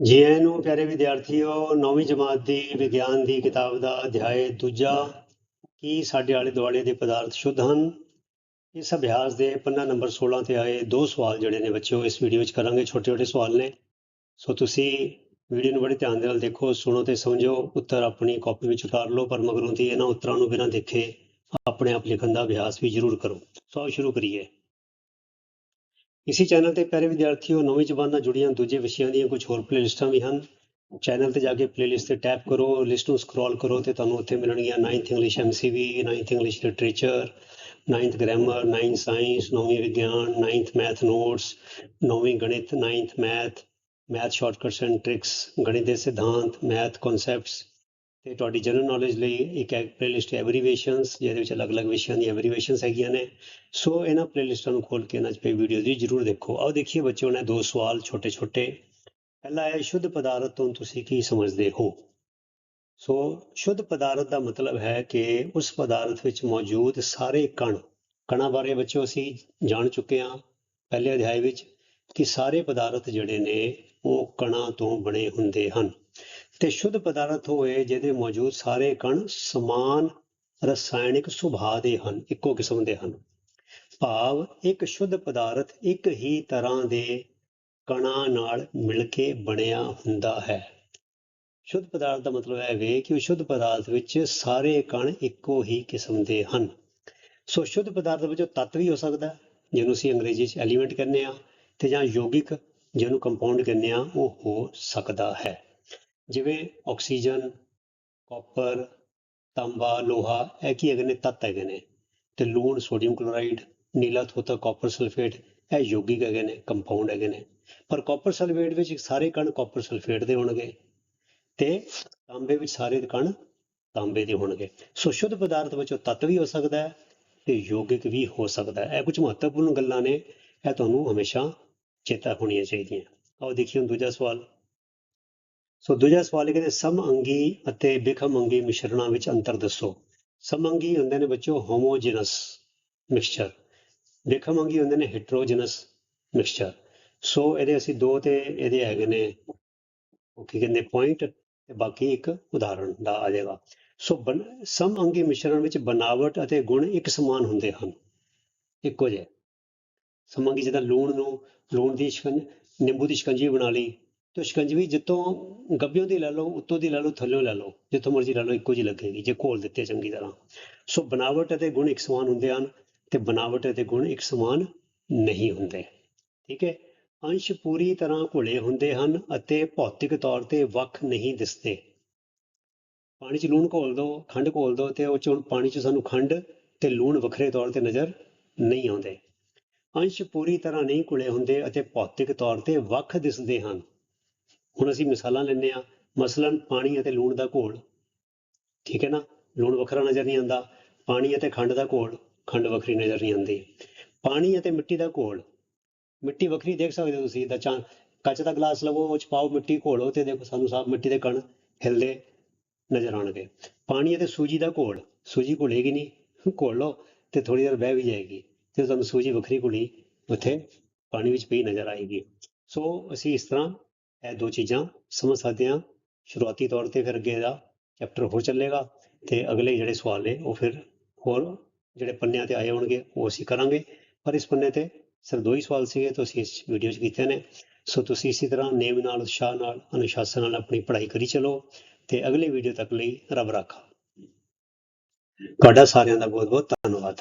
ਜੀ ਆਇਆਂ ਨੂੰ ਪਿਆਰੇ ਵਿਦਿਆਰਥੀਓ, ਨੌਵੀਂ ਜਮਾਤ ਦੀ ਵਿਗਿਆਨ ਦੀ ਕਿਤਾਬ ਦਾ ਅਧਿਆਇ ਦੂਜਾ, ਕੀ ਸਾਡੇ ਆਲੇ ਦੁਆਲੇ ਦੇ ਪਦਾਰਥ ਸ਼ੁੱਧ ਹਨ? ਇਸ ਅਭਿਆਸ ਦੇ ਪੰਨਾ ਨੰਬਰ 16 ਤੇ ਆਏ ਦੋ ਸਵਾਲ ਜਿਹੜੇ ਨੇ ਬੱਚਿਓ, ਇਸ ਵੀਡੀਓ ਵਿੱਚ ਕਰਾਂਗੇ ਛੋਟੇ ਛੋਟੇ ਸਵਾਲ ਨੇ। ਸੋ ਤੁਸੀਂ ਵੀਡੀਓ ਨੂੰ ਬੜੇ ਧਿਆਨ ਦੇ ਨਾਲ ਦੇਖੋ, ਸੁਣੋ ਤੇ ਸਮਝੋ, ਉੱਤਰ ਆਪਣੀ ਕਾਪੀ ਵਿੱਚ ਉਤਾਰ ਲਓ, ਪਰ ਮਗਰੋਂ ਦੀ ਇਹਨਾਂ ਉੱਤਰਾਂ ਨੂੰ ਬਿਨਾਂ ਦੇਖੇ ਆਪਣੇ ਆਪ ਲਿਖਣ ਦਾ ਅਭਿਆਸ ਵੀ ਜ਼ਰੂਰ ਕਰੋ। ਸੋ ਸ਼ੁਰੂ ਕਰੀਏ। ਇਸੇ ਚੈਨਲ ਤੇ ਪਿਆਰੇ ਵਿਦਿਆਰਥੀਓ, ਨਵੀਂ ਜ਼ਬਾਨ ਨਾਲ ਜੁੜੀਆਂ ਦੂਜੇ ਵਿਸ਼ਿਆਂ ਦੀਆਂ ਕੁਝ ਹੋਰ ਪਲੇਲਿਸਟਾਂ ਵੀ ਹਨ। ਚੈਨਲ ਤੇ ਜਾ ਕੇ ਪਲੇਲਿਸਟ ਤੇ ਟੈਪ ਕਰੋ ਲਿਸਟ ਨੂੰ ਸਕਰੋਲ ਕਰੋ ਤੇ ਤੁਹਾਨੂੰ ਉੱਥੇ ਮਿਲਣਗੀਆਂ 9th English MCV 9th English literature 9th grammar 9th science ਨੌਵੀਂ ਵਿਗਿਆਨ 9th ਮੈਥ ਨੋਟਸ ਨੌਵੀਂ ਗਣਿਤ 9th math math shortcuts and tricks ਗਣਿਤ ਦੇ ਸਿਧਾਂਤ ਮੈਥ ਕਨਸੈਪਟਸ ਤੇ ਤੁਹਾਡੀ ਜਨਰਲ ਨੌਲੇਜ ਲਈ ਇੱਕ ਪਲੇਲਿਸਟ ਐਬਰੀਵੇਸ਼ਨਸ ਜਿਹਦੇ ਵਿੱਚ ਅਲੱਗ-ਅਲੱਗ ਵਿਸ਼ਿਆਂ ਦੀਆਂ ਐਬਰੀਵੇਸ਼ਨਸ ਹੈਗੀਆਂ ਨੇ। ਸੋ ਇਹਨਾਂ ਪਲੇਲਿਸਟਾਂ ਨੂੰ ਖੋਲ ਕੇ ਇਹਨਾਂ 'ਚ ਪਈ ਵੀਡੀਓ ਦੀ ਜਰੂਰ ਦੇਖੋ। ਆਓ ਦੇਖੀਏ ਬੱਚਿਓ ਨੇ ਦੋ ਸਵਾਲ ਛੋਟੇ-ਛੋਟੇ। ਪਹਿਲਾ ਹੈ, ਸ਼ੁੱਧ ਪਦਾਰਥ ਤੋਂ ਤੁਸੀਂ ਕੀ ਸਮਝਦੇ ਹੋ? ਸੋ ਸ਼ੁੱਧ ਪਦਾਰਥ ਦਾ ਮਤਲਬ ਹੈ ਕਿ ਉਸ ਪਦਾਰਥ ਵਿੱਚ ਮੌਜੂਦ ਸਾਰੇ ਕਣ, ਕਣਾਂ ਬਾਰੇ ਬੱਚਿਓ ਅਸੀਂ ਜਾਣ ਚੁੱਕੇ ਹਾਂ ਪਹਿਲੇ ਅਧਿਆਏ ਵਿੱਚ ਕਿ ਸਾਰੇ ਪਦਾਰਥ ਜਿਹੜੇ ਨੇ ਉਹ ਕਣਾਂ ਤੋਂ ਬਣੇ ਹੁੰਦੇ ਹਨ। ਤੇ ਸ਼ੁੱਧ ਪਦਾਰਥ ਹੋਏ ਜਿਹਦੇ ਮੌਜੂਦ ਸਾਰੇ ਕਣ ਸਮਾਨ ਰਸਾਇਣਿਕ ਸੁਭਾਅ ਦੇ ਹਨ, ਇੱਕੋ ਕਿਸਮ ਦੇ ਹਨ। ਭਾਵ ਇੱਕ ਸ਼ੁੱਧ ਪਦਾਰਥ ਇੱਕ ਹੀ ਤਰ੍ਹਾਂ ਦੇ ਕਣਾਂ ਨਾਲ ਮਿਲ ਕੇ ਬਣਿਆ ਹੁੰਦਾ ਹੈ। ਸ਼ੁੱਧ ਪਦਾਰਥ ਦਾ ਮਤਲਬ ਹੈ ਵੇ ਕਿ ਉਹ ਸ਼ੁੱਧ ਪਦਾਰਥ ਵਿੱਚ ਸਾਰੇ ਕਣ ਇੱਕੋ ਹੀ ਕਿਸਮ ਦੇ ਹਨ। ਸੋ ਸ਼ੁੱਧ ਪਦਾਰਥ ਵਿੱਚ ਉਹ ਤੱਤ ਵੀ ਹੋ ਸਕਦਾ ਜਿਹਨੂੰ ਅਸੀਂ ਅੰਗਰੇਜ਼ੀ 'ਚ ਐਲੀਮੈਂਟ ਕਹਿੰਦੇ ਆ ਤੇ ਜਾਂ ਯੋਗਿਕ ਜਿਹਨੂੰ ਕੰਪਾਊਂਡ ਕਹਿੰਦੇ ਆ ਉਹ ਹੋ ਸਕਦਾ ਹੈ। ਜਿਵੇਂ ਆਕਸੀਜਨ, ਕਾਪਰ, ਤਾਂਬਾ, ਲੋਹਾ, ਇਹ ਕੀ ਹੈਗੇ ਨੇ? ਤੱਤ ਹੈਗੇ ਨੇ। ਤੇ ਲੂਣ, ਸੋਡੀਅਮ ਕਲੋਰਾਈਡ, ਨੀਲਾ ਥੋਤਾ, ਕਾਪਰ ਸਲਫੇਟ, ਇਹ ਯੋਗਿਕ ਹੈਗੇ ਨੇ ਕੰਪਾਊਂਡ ਹੈਗੇ ਨੇ। ਪਰ ਕਾਪਰ ਸਲਫੇਟ ਵਿੱਚ ਸਾਰੇ ਕਣ ਕਾਪਰ ਸਲਫੇਟ ਦੇ ਹੋਣਗੇ ਤੇ ਤਾਂਬੇ ਵਿੱਚ ਸਾਰੇ ਕਣ ਤਾਂਬੇ ਦੇ ਹੋਣਗੇ। ਸੋ ਸ਼ੁੱਧ ਪਦਾਰਥ ਵਿੱਚੋਂ ਤੱਤ ਵੀ ਹੋ ਸਕਦਾ ਹੈ ਤੇ ਯੋਗਿਕ ਵੀ ਹੋ ਸਕਦਾ ਹੈ। ਇਹ ਕੁਝ ਮਹੱਤਵਪੂਰਨ ਗੱਲਾਂ ਨੇ, ਇਹ ਤੁਹਾਨੂੰ ਹਮੇਸ਼ਾ ਚੇਤਾ ਹੋਣੀਆਂ ਚਾਹੀਦੀਆਂ। ਆਓ ਦੇਖੀਏ ਹੁਣ ਦੂਜਾ ਸਵਾਲ। ਸੋ ਦੂਜਾ ਸਵਾਲ ਇਹ ਕਹਿੰਦੇ ਸਮਅੰਗੀ ਅਤੇ ਬਿਖਮਅੰਗੀ ਮਿਸ਼ਰਣਾਂ ਵਿੱਚ ਅੰਤਰ ਦੱਸੋ। ਸਮਅੰਗੀ ਹੁੰਦੇ ਨੇ ਬੱਚਿਓ ਹੋਮੋਜੀਨਸ ਮਿਕਸਚਰ ਬਿਖਮਅੰਗੀ ਹੁੰਦੇ ਨੇ ਹੈਟਰੋਜੀਨਸ ਮਿਕਸਚਰ ਸੋ ਇਹਦੇ ਅਸੀਂ ਦੋ ਤੇ ਇਹਦੇ ਹੈਗੇ ਨੇ, ਉਹ ਕੀ ਕਹਿੰਦੇ ਪੁਆਇੰਟ ਤੇ ਬਾਕੀ ਇੱਕ ਉਦਾਹਰਣ ਦਾ ਆ ਜਾਏਗਾ। ਸੋ ਬਨ- ਸਮਅੰਗੀ ਮਿਸ਼ਰਣ ਵਿੱਚ ਬਨਾਵਟ ਅਤੇ ਗੁਣ ਇੱਕ ਸਮਾਨ ਹੁੰਦੇ ਹਨ। ਇੱਕੋ ਜਿਹੇ। ਸਮਅੰਗੀ ਜਿੱਦਾਂ ਲੂਣ ਨੂੰ, ਲੂਣ ਦੀ ਸ਼ਿਕੰਜ, ਨਿੰਬੂ ਦੀ ਸ਼ਿਕੰਜੀ ਬਣਾ ਲਈ ਤੇ ਸ਼ਿਕੰਜਵੀ ਜਿੱਤੋਂ ਗੱਭਿਓਂ ਦੀ ਲੈ ਲਓ, ਉੱਤੋਂ ਦੀ ਲੈ ਲਓ, ਥੱਲਿਓਂ ਲੈ ਲਓ, ਜਿੱਥੋਂ ਮਰਜ਼ੀ ਲੈ ਲਓ, ਇੱਕੋ ਜਿਹੀ ਲੱਗੇਗੀ, ਜੇ ਘੋਲ ਦਿੱਤੇ ਚੰਗੀ ਤਰ੍ਹਾਂ। ਸੋ ਬਨਾਵਟ ਅਤੇ ਗੁਣ ਇੱਕ ਸਮਾਨ ਹੁੰਦੇ ਹਨ ਤੇ ਬਨਾਵਟ ਅਤੇ ਗੁਣ ਇੱਕ ਸਮਾਨ ਨਹੀਂ ਹੁੰਦੇ। ਠੀਕ ਹੈ? ਅੰਸ਼ ਪੂਰੀ ਤਰ੍ਹਾਂ ਘੁਲੇ ਹੁੰਦੇ ਹਨ ਅਤੇ ਭੌਤਿਕ ਤੌਰ ਤੇ ਵੱਖ ਨਹੀਂ ਦਿਸਦੇ। ਪਾਣੀ 'ਚ ਲੂਣ ਘੋਲ ਦਿਓ ਖੰਡ ਘੋਲ ਦਿਓ ਤੇ ਉਹ 'ਚ ਪਾਣੀ 'ਚ ਸਾਨੂੰ ਖੰਡ ਤੇ ਲੂਣ ਵੱਖਰੇ ਤੌਰ ਤੇ ਨਜ਼ਰ ਨਹੀਂ ਆਉਂਦੇ। ਅੰਸ਼ ਪੂਰੀ ਤਰ੍ਹਾਂ ਨਹੀਂ ਘੁਲੇ ਹੁੰਦੇ ਅਤੇ ਭੌਤਿਕ ਤੌਰ ਤੇ ਵੱਖ ਦਿਸਦੇ ਹਨ। ਹੁਣ ਅਸੀਂ ਮਿਸਾਲਾਂ ਲੈਂਦੇ ਆ ਮਸਲਨ ਪਾਣੀ ਅਤੇ ਲੂਣ ਦਾ ਘੋਲ, ਠੀਕ ਹੈ ਨਾ? ਲੂਣ ਵੱਖਰਾ ਨਜ਼ਰ ਨਹੀਂ ਆਉਂਦਾ, ਪਾਣੀ ਅਤੇ ਖੰਡ ਦਾ ਘੋਲ, ਖੰਡ ਵੱਖਰੀ ਨਜ਼ਰ ਨਹੀਂ ਆਉਂਦੀ। ਪਾਣੀ ਅਤੇ ਮਿੱਟੀ ਦਾ ਘੋਲ, ਮਿੱਟੀ ਵੱਖਰੀ ਦੇਖ ਸਕਦੇ ਹੋ ਤੁਸੀਂ, ਤਾਂ ਚਾਂ, ਕੱਚ ਦਾ ਗਲਾਸ ਲਵੋ, ਉਹ ਚ ਪਾਓ ਮਿੱਟੀ, ਘੋਲੋ ਤੇ ਦੇਖੋ ਸਾਨੂੰ ਸਾਫ਼ ਮਿੱਟੀ ਦੇ ਕਣ ਹਿਲਦੇ ਨਜ਼ਰ ਆਉਣਗੇ। ਪਾਣੀ ਅਤੇ ਸੂਜੀ ਦਾ ਘੋਲ, ਸੂਜੀ ਘੁਲੇਗੀ ਨਹੀਂ, ਘੋਲ ਲਓ ਤੇ ਥੋੜੀ ਦੇਰ ਬਹਿ ਵੀ ਜਾਏਗੀ, ਤੇ ਤੁਹਾਨੂੰ ਸੂਜੀ ਵੱਖਰੀ ਘੁਲੀ ਉੱਥੇ ਪਾਣੀ ਵਿੱਚ ਪਈ ਨਜ਼ਰ ਆਏਗੀ। ਸੋ ਅਸੀਂ ਇਸ ਤਰ੍ਹਾਂ ਇਹ ਦੋ ਚੀਜ਼ਾਂ ਸਮਝ ਸਕਦੇ ਹਾਂ ਸ਼ੁਰੂਆਤੀ ਤੌਰ ਤੇ ਫਿਰ ਅੱਗੇ ਦਾ ਚੈਪਟਰ ਹੋਰ ਚੱਲੇਗਾ ਤੇ ਅਗਲੇ ਜਿਹੜੇ ਸਵਾਲ ਨੇ ਉਹ ਫਿਰ ਹੋਰ ਜਿਹੜੇ ਪੰਨਿਆਂ ਤੇ ਆਏ ਹੋਣਗੇ, ਉਹ ਅਸੀਂ ਕਰਾਂਗੇ। ਪਰ ਇਸ ਪੰਨੇ ਤੇ ਸਿਰਫ ਦੋ ਹੀ ਸਵਾਲ ਸੀਗੇ, ਤਾਂ ਅਸੀਂ ਇਸ ਵੀਡੀਓ 'ਚ ਕੀਤੇ ਨੇ। ਸੋ ਤੁਸੀਂ ਇਸੇ ਤਰ੍ਹਾਂ ਨੇਮ ਨਾਲ ਉਤਸ਼ਾਹ ਨਾਲ, ਅਨੁਸ਼ਾਸਨ ਨਾਲ ਆਪਣੀ ਪੜ੍ਹਾਈ ਕਰੀ ਚਲੋ ਤੇ ਅਗਲੇ ਵੀਡੀਓ ਤੱਕ ਲਈ ਰੱਬ ਰਾਖਾ। ਤੁਹਾਡਾ ਸਾਰਿਆਂ ਦਾ ਬਹੁਤ ਬਹੁਤ ਧੰਨਵਾਦ।